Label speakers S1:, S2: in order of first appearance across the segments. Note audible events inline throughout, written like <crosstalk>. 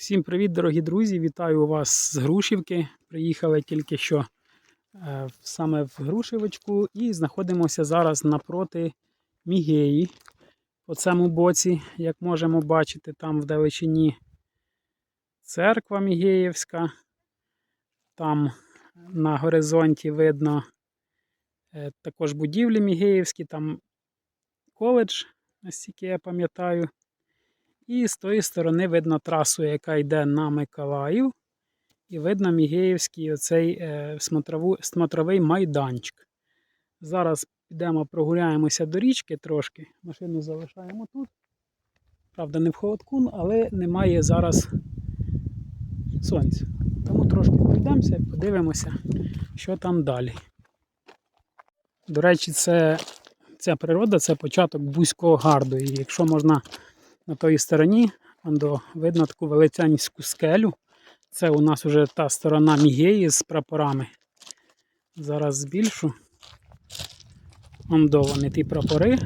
S1: Всім привіт, дорогі друзі! Вітаю вас з Грушівки. Приїхали тільки що е, саме в Грушевочку і знаходимося зараз напроти Мігеї. По цьому боці, як можемо бачити, там вдалечині церква Мігеївська. Там на горизонті видно е, також будівлі Мігеївські, там коледж, наскільки я пам'ятаю. І з тої сторони видно трасу, яка йде на Миколаїв. І видно Мігеївський оцей е, смотровий майданчик. Зараз підемо прогуляємося до річки трошки. Машину залишаємо тут. Правда, не в холодку, але немає зараз сонця. Тому трошки пройдемося і подивимося, що там далі. До речі, це, ця природа це початок Бузького гарду. І якщо можна на тій стороні ондо, видно таку велетенську скелю. Це у нас вже та сторона Мігеї з прапорами. Зараз збільшу. Ондо вони ті прапори.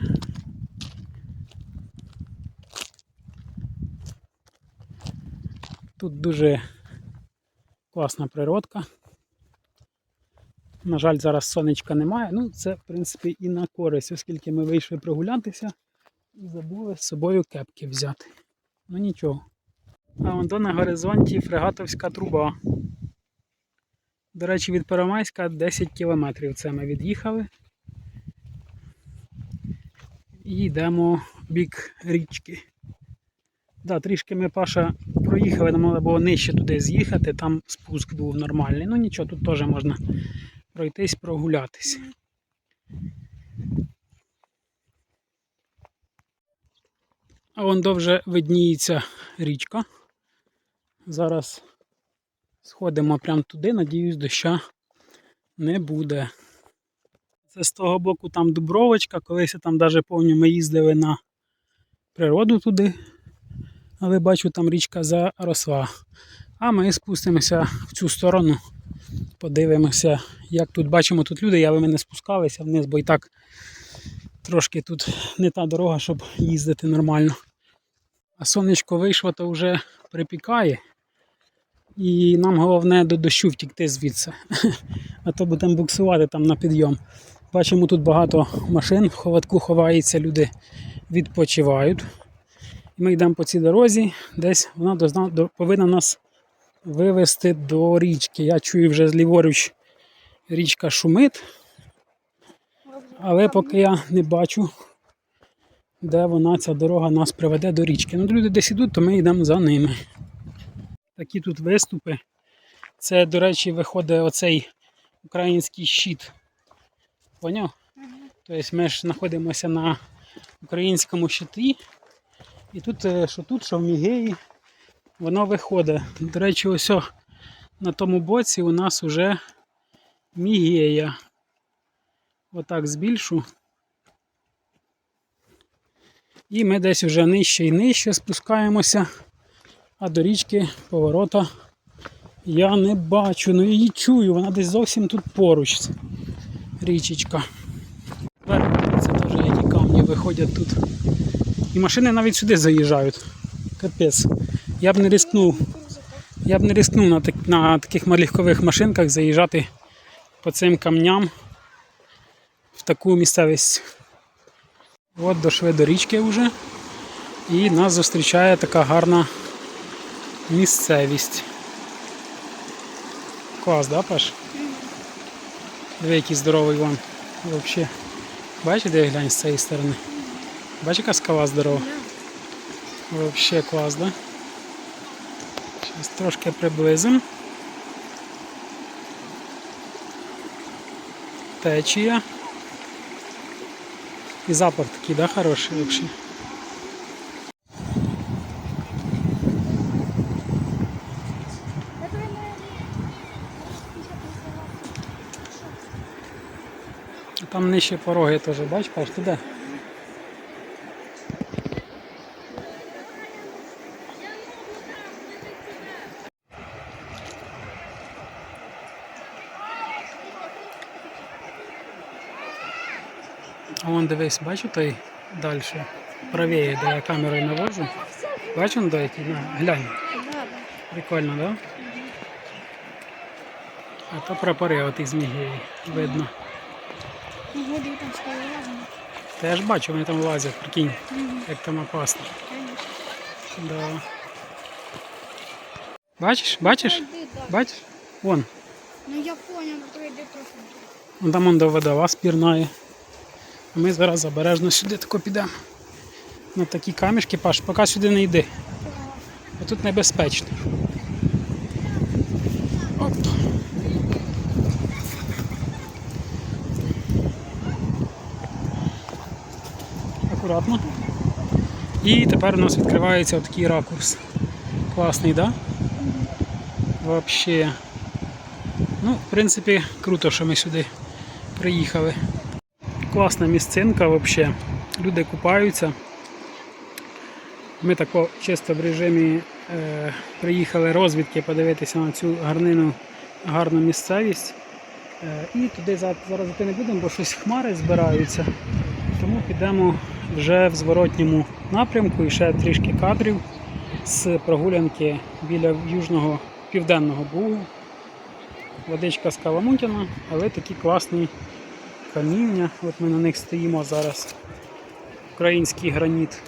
S1: Тут дуже класна природка. На жаль, зараз сонечка немає. Ну, це, в принципі, і на користь, оскільки ми вийшли прогулятися і забули з собою кепки взяти. Ну нічого. А вон до на горизонті фрегатовська труба. До речі, від Первомайська 10 кілометрів це ми від'їхали. І йдемо в бік річки. Да, трішки ми Паша проїхали, нам треба було нижче туди з'їхати, там спуск був нормальний. Ну нічого, тут теж можна пройтись, прогулятись. А вон довже видніється річка. Зараз сходимо прямо туди, надіюсь, доща не буде. Це з того боку там Дубровочка, колись там навіть повні ми їздили на природу туди, але бачу, там річка заросла. А ми спустимося в цю сторону, подивимося, як тут бачимо тут люди, я ви не спускалися вниз, бо і так трошки тут не та дорога, щоб їздити нормально. А сонечко вийшло, то вже припікає. І нам головне до дощу втікти звідси. <laughs> А то будемо буксувати там на підйом. Бачимо, тут багато машин, в холодку ховається, люди відпочивають. І ми йдемо по цій дорозі, десь вона повинна нас вивести до річки. Я чую вже зліворуч річка шумить, але поки я не бачу, де вона ця дорога нас приведе до річки. Ну, люди десь ідуть, то ми йдемо за ними. Такі тут виступи. Це, до речі, виходить оцей український щит. Поняв? Тобто ми ж знаходимося на українському щиті. І тут, е, що тут, що в Мігеї, воно виходить. До речі, ось на тому боці у нас вже Мігея. Отак збільшу. І ми десь вже нижче і нижче спускаємося, а до річки поворота я не бачу, ну її чую, вона десь зовсім тут поруч. Річечка. Це теж які камні виходять тут. І машини навіть сюди заїжджають. Капець. Я б не рискнув. Я б не рискнув на, так, на таких легкових машинках заїжджати по цим камням в таку місцевість. От дошли до річки вже. І нас зустрічає така гарна місцевість. Клас, да, Паш? Диви, який здоровий вон. Взагалі. Бачиш, де я глянь з цієї сторони? Бачиш, яка скала здорова? Взагалі клас, да? Зараз трошки приблизимо. Течія. І запах такий, да, хороший вообще. Там нижче пороги теж, бач, Паш, ти вон дивись, бачу той далі, правіє, де я камерою навожу. Бачу, он до? На, глянь. Прикольно, да? А то прапори от із Мігеї. Видно.
S2: Ну.
S1: Та я ж бачу, вони там лазять, прикинь, як там опасно. Да. Бачиш? Бачиш? Бачиш? Вон.
S2: Ну я понял, пройди трохи.
S1: Вон там он до водова спірнає. Ми зараз обережно сюди тако підемо. На такі камішки, Паш, поки сюди не йди. Бо тут небезпечно. Оп. Акуратно. І тепер у нас відкривається такий ракурс. Класний, так? Да? Вообще. Ну, в принципі, круто, що ми сюди приїхали. Класна місцинка взагалі. Люди купаються. Ми тако чисто в режимі е, приїхали розвідки подивитися на цю гарнину, гарну місцевість. Е, і туди зараз йти не будемо, бо щось хмари збираються. Тому підемо вже в зворотньому напрямку і ще трішки кадрів з прогулянки біля южного південного бугу. Водичка з Каламутіна, але такі класні каміння. От ми на них стоїмо зараз. Український граніт.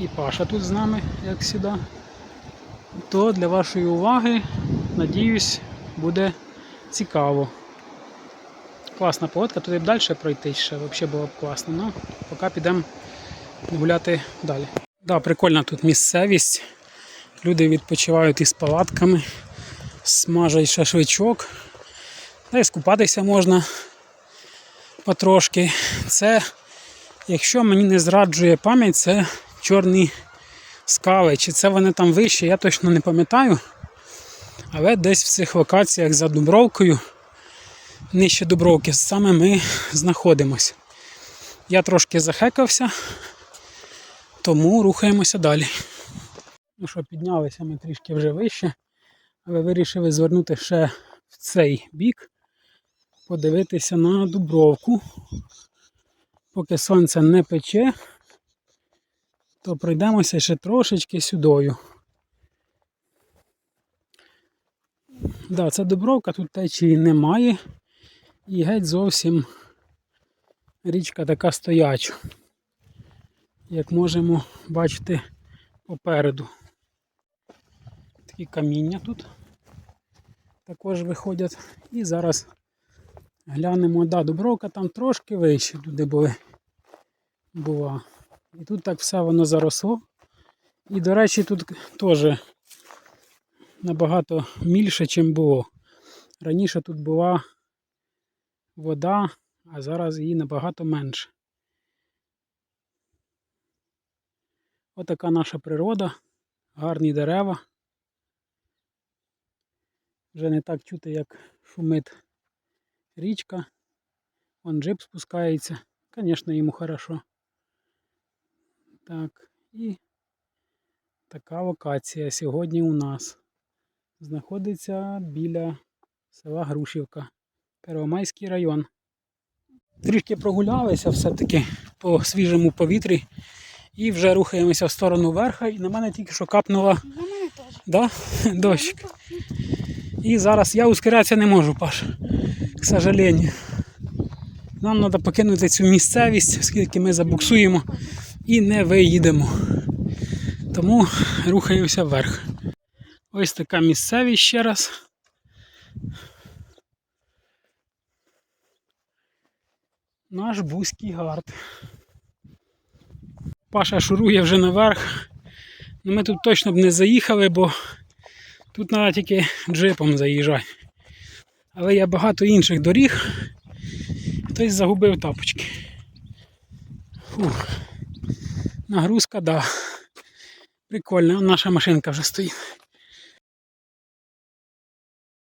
S1: І Паша тут з нами, як завжди. То для вашої уваги, надіюсь, буде цікаво. Класна погодка, туди б далі пройти ще взагалі було б класно. Ну, поки підемо гуляти далі. Да, прикольна тут місцевість. Люди відпочивають із палатками, смажать шашличок. Та й скупатися можна потрошки. Це, якщо мені не зраджує пам'ять, це чорні скали. Чи це вони там вище, я точно не пам'ятаю. Але десь в цих локаціях за Дубровкою, нижче Дубровки, саме ми знаходимося. Я трошки захекався, тому рухаємося далі. Ну що, піднялися ми трішки вже вище, але вирішили звернути ще в цей бік, подивитися на Дубровку. Поки сонце не пече, то пройдемося ще трошечки сюдою. Да, це Дубровка, тут течії немає. І геть зовсім річка така стояча, як можемо бачити попереду. Такі каміння тут також виходять. І зараз глянемо, да, Дубровка там трошки вище туди були. Була. І тут так все воно заросло. І, до речі, тут теж набагато більше, ніж було. Раніше тут була вода, а зараз її набагато менше. Отака наша природа, гарні дерева. Вже не так чути, як шумить річка. Вон джип спускається. Звісно, йому хорошо. Так, і така локація сьогодні у нас знаходиться біля села Грушівка, Первомайський район. Трішки прогулялися все-таки по свіжому повітрі і вже рухаємося в сторону верха. І на мене тільки що капнула
S2: На мене теж.
S1: да? дощ. І зараз я ускорятися не можу, Паш. К сожалению. Нам треба покинути цю місцевість, оскільки ми забуксуємо і не виїдемо. Тому рухаємося вверх. Ось така місцевість ще раз. Наш бузький гард. Паша шурує вже наверх. Ну, ми тут точно б не заїхали, бо тут треба тільки джипом заїжджати. Але я багато інших доріг. Хтось загубив тапочки. Фух. Нагрузка, да. Прикольно, наша машинка вже стоїть.